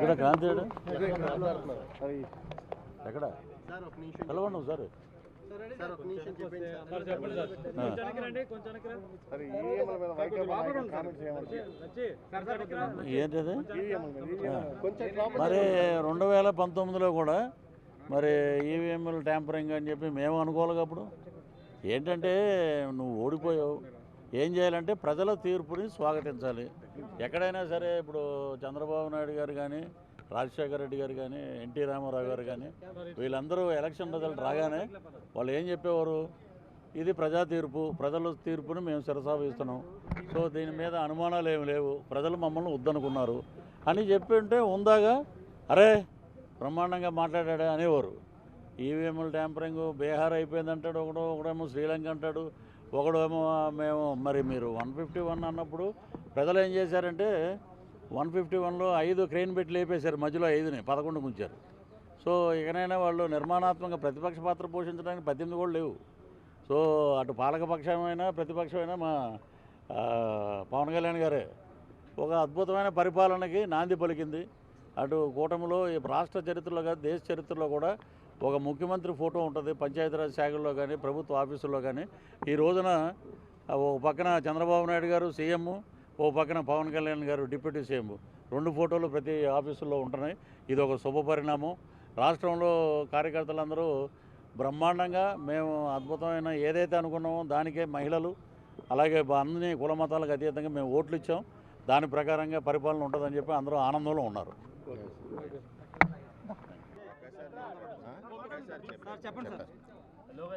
ఎక్కడ? క్రాంతి? ఎక్కడ? పిలవండి ఒకసారి. ఏంటది? మరి రెండు వేల పంతొమ్మిదిలో కూడా మరి ఈవీఎంలు ట్యాంపరింగ్ అని చెప్పి మేము అనుకోవాలి అప్పుడు. ఏంటంటే నువ్వు ఓడిపోయావు. ఏం చేయాలంటే ప్రజల తీర్పుని స్వాగతించాలి. ఎక్కడైనా సరే ఇప్పుడు చంద్రబాబు నాయుడు గారు కానీ రాజశేఖర రెడ్డి గారు కానీ ఎన్టీ రామారావు గారు కానీ వీళ్ళందరూ ఎలక్షన్ రిజల్ట్ రాగానే వాళ్ళు ఏం చెప్పేవారు? ఇది ప్రజా తీర్పు ప్రజల తీర్పుని మేము శిరసావిస్తున్నాం సో దీని మీద అనుమానాలు ఏమి లేవు. ప్రజలు మమ్మల్ని వద్దనుకున్నారు. అని చెప్పి ఉంటే ఉందాగా అరే బ్రహ్మాండంగా మాట్లాడాడే అనేవారు. ఈవీఎంలు ట్యాంపరింగ్ బీహార్ అయిపోయింది అంటాడు ఒకడు ఒకడేమో శ్రీలంక అంటాడు ఒకడేమో మేము మరి మీరు వన్ ఫిఫ్టీ వన్ అన్నప్పుడు ప్రజలు ఏం చేశారంటే వన్ ఫిఫ్టీ వన్లో ఐదు క్రెయిన్ పెట్టి లేపేశారు మధ్యలో ఐదుని పదకొండు ఉంచారు సో ఇకనైనా వాళ్ళు నిర్మాణాత్మక ప్రతిపక్ష పాత్ర పోషించడానికి పద్దెనిమిది కూడా లేవు. సో అటు పాలకపక్షమైనా ప్రతిపక్షమైనా మా పవన్ కళ్యాణ్ గారే ఒక అద్భుతమైన పరిపాలనకి నాంది పలికింది. అటు కూటమిలో ఈ రాష్ట్ర చరిత్రలో కాదు దేశ చరిత్రలో కూడా ఒక ముఖ్యమంత్రి ఫోటో ఉంటుంది పంచాయతీరాజ్ శాఖల్లో కానీ ప్రభుత్వ ఆఫీసుల్లో కానీ. ఈ రోజున ఓ పక్కన చంద్రబాబు నాయుడు గారు సీఎం ఓ పక్కన పవన్ కళ్యాణ్ గారు డిప్యూటీ సీఎం. రెండు ఫోటోలు ప్రతి ఆఫీసుల్లో ఉంటున్నాయి. ఇది ఒక శుభ పరిణామం. రాష్ట్రంలో కార్యకర్తలందరూ బ్రహ్మాండంగా మేము అద్భుతమైన ఏదైతే అనుకున్నామో దానికే మహిళలు అలాగే అన్ని కుల మతాలకు అతీతంగా మేము ఓట్లు ఇచ్చాం. దాని ప్రకారంగా పరిపాలన ఉంటుందని చెప్పి అందరూ ఆనందంలో ఉన్నారు.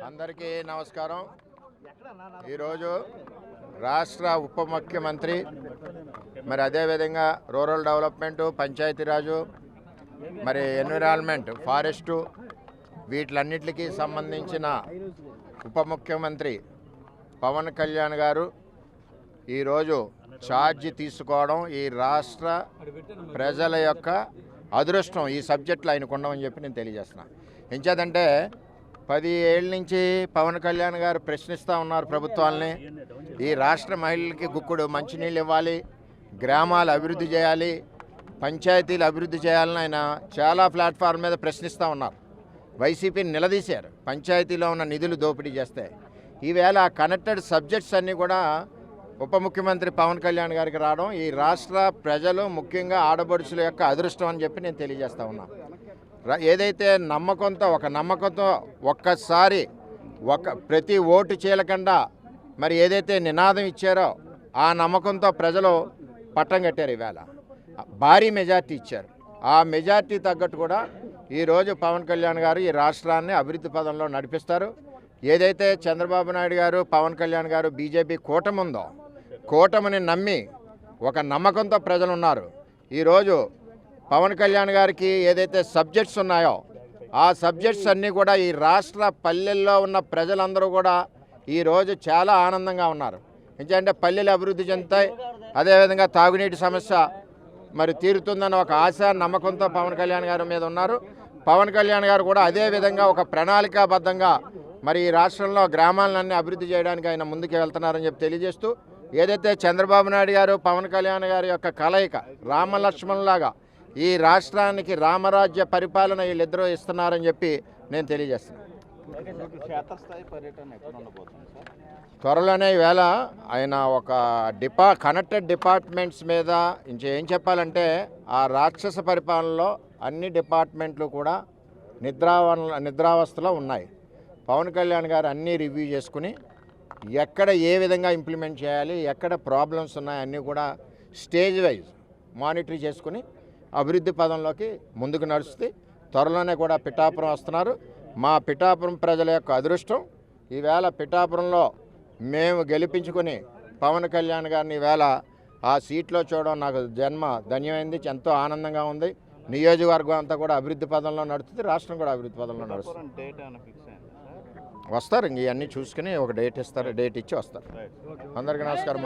అందరికీ నమస్కారం. ఈరోజు రాష్ట్ర ఉప ముఖ్యమంత్రి మరి అదేవిధంగా రూరల్ డెవలప్మెంటు పంచాయతీరాజు మరి ఎన్విరాన్మెంట్ ఫారెస్టు వీటిలన్నిటికీ సంబంధించిన ఉప ముఖ్యమంత్రి పవన్ కళ్యాణ్ గారు ఈరోజు ఛార్జ్ తీసుకోవడం ఈ రాష్ట్ర ప్రజల యొక్క అదృష్టం. ఈ సబ్జెక్టులు ఆయనకు ఉండమని చెప్పి నేను తెలియజేస్తున్నాను ఎంచేదంటే పది ఏళ్ళ నుంచి పవన్ కళ్యాణ్ గారు ప్రశ్నిస్తూ ఉన్నారు ప్రభుత్వాలని. ఈ రాష్ట్ర మహిళలకి గుక్కుడు మంచినీళ్ళు ఇవ్వాలి గ్రామాలు అభివృద్ధి చేయాలి పంచాయతీలు అభివృద్ధి చేయాలని ఆయన చాలా ప్లాట్ఫామ్ మీద ప్రశ్నిస్తూ ఉన్నారు. వైసీపీని నిలదీశారు పంచాయతీలో ఉన్న నిధులు దోపిడీ చేస్తే. ఈవేళ కనెక్టెడ్ సబ్జెక్ట్స్ అన్నీ కూడా ఉప ముఖ్యమంత్రి పవన్ కళ్యాణ్ గారికి రావడం ఈ రాష్ట్ర ప్రజలు ముఖ్యంగా ఆడపడుచుల యొక్క అదృష్టం అని చెప్పి నేను తెలియజేస్తా ఉన్నా. ఏదైతే నమ్మకంతో ఒక నమ్మకంతో ఒక్కసారి ఒక ప్రతి ఓటు చీలకుండా మరి ఏదైతే నినాదం ఇచ్చారో ఆ నమ్మకంతో ప్రజలు పట్టం కట్టారు ఈవేళ భారీ మెజార్టీ ఇచ్చారు. ఆ మెజార్టీ తగ్గట్టు కూడా ఈరోజు పవన్ కళ్యాణ్ గారు ఈ రాష్ట్రాన్ని అభివృద్ధి పదంలో నడిపిస్తారు. ఏదైతే చంద్రబాబు నాయుడు గారు పవన్ కళ్యాణ్ గారు బీజేపీ కూటమి ఉందో కూటమిని నమ్మి ఒక నమ్మకంతో ప్రజలు ఉన్నారు ఈరోజు పవన్ కళ్యాణ్ గారికి ఏదైతే సబ్జెక్ట్స్ ఉన్నాయో ఆ సబ్జెక్ట్స్ అన్నీ కూడా ఈ రాష్ట్ర పల్లెల్లో ఉన్న ప్రజలందరూ కూడా ఈరోజు చాలా ఆనందంగా ఉన్నారు. ఎందుకంటే పల్లెలు అభివృద్ధి చెందుతాయి. అదేవిధంగా తాగునీటి సమస్య మరి తీరుతుందన్న ఒక ఆశ నమ్మకంతో పవన్ కళ్యాణ్ గారి మీద ఉన్నారు. పవన్ కళ్యాణ్ గారు కూడా అదే విధంగా ఒక ప్రణాళికాబద్ధంగా మరి ఈ రాష్ట్రంలో గ్రామాలన్నీ అభివృద్ధి చేయడానికి ఆయన ముందుకు వెళ్తున్నారని చెప్పి తెలియజేస్తూ ఏదైతే చంద్రబాబు నాయుడు గారు పవన్ కళ్యాణ్ గారి యొక్క కలయిక రామలక్ష్మణ్లాగా ఈ రాష్ట్రానికి రామరాజ్య పరిపాలన వీళ్ళిద్దరూ ఇస్తున్నారని చెప్పి నేను తెలియజేస్తున్నాను త్వరలోనే ఈవేళ ఆయన ఒక డిపా కనెక్టెడ్ డిపార్ట్మెంట్స్ మీద ఇంకేం చెప్పాలంటే ఆ రాక్షస పరిపాలనలో అన్ని డిపార్ట్మెంట్లు కూడా నిద్రావ నిద్రావస్థలో ఉన్నాయి. పవన్ కళ్యాణ్ గారు అన్నీ రివ్యూ చేసుకుని ఎక్కడ ఏ విధంగా ఇంప్లిమెంట్ చేయాలి ఎక్కడ ప్రాబ్లమ్స్ ఉన్నాయి అన్నీ కూడా స్టేజ్ వైజ్ మానిటర్ చేసుకుని అభివృద్ధి పదంలోకి ముందుకు నడుస్తుంది త్వరలోనే కూడా పిఠాపురం వస్తున్నారు. మా పిఠాపురం ప్రజల యొక్క అదృష్టం ఈవేళ పిఠాపురంలో మేము గెలిపించుకొని పవన్ కళ్యాణ్ గారిని ఈవేళ ఆ సీట్లో చూడడం నాకు జన్మ ధన్యమైంది ఎంతో ఆనందంగా ఉంది. నియోజకవర్గం అంతా కూడా అభివృద్ధి పదంలో నడుస్తుంది రాష్ట్రం కూడా అభివృద్ధి పదంలో నడుస్తుంది. డేట్ ఏమైనా ఫిక్స్ అయింది సార్? వస్తారు ఇంక ఇవన్నీ చూసుకుని ఒక డేట్ ఇస్తారు డేట్ ఇచ్చి వస్తారు. అందరికీ నమస్కారం.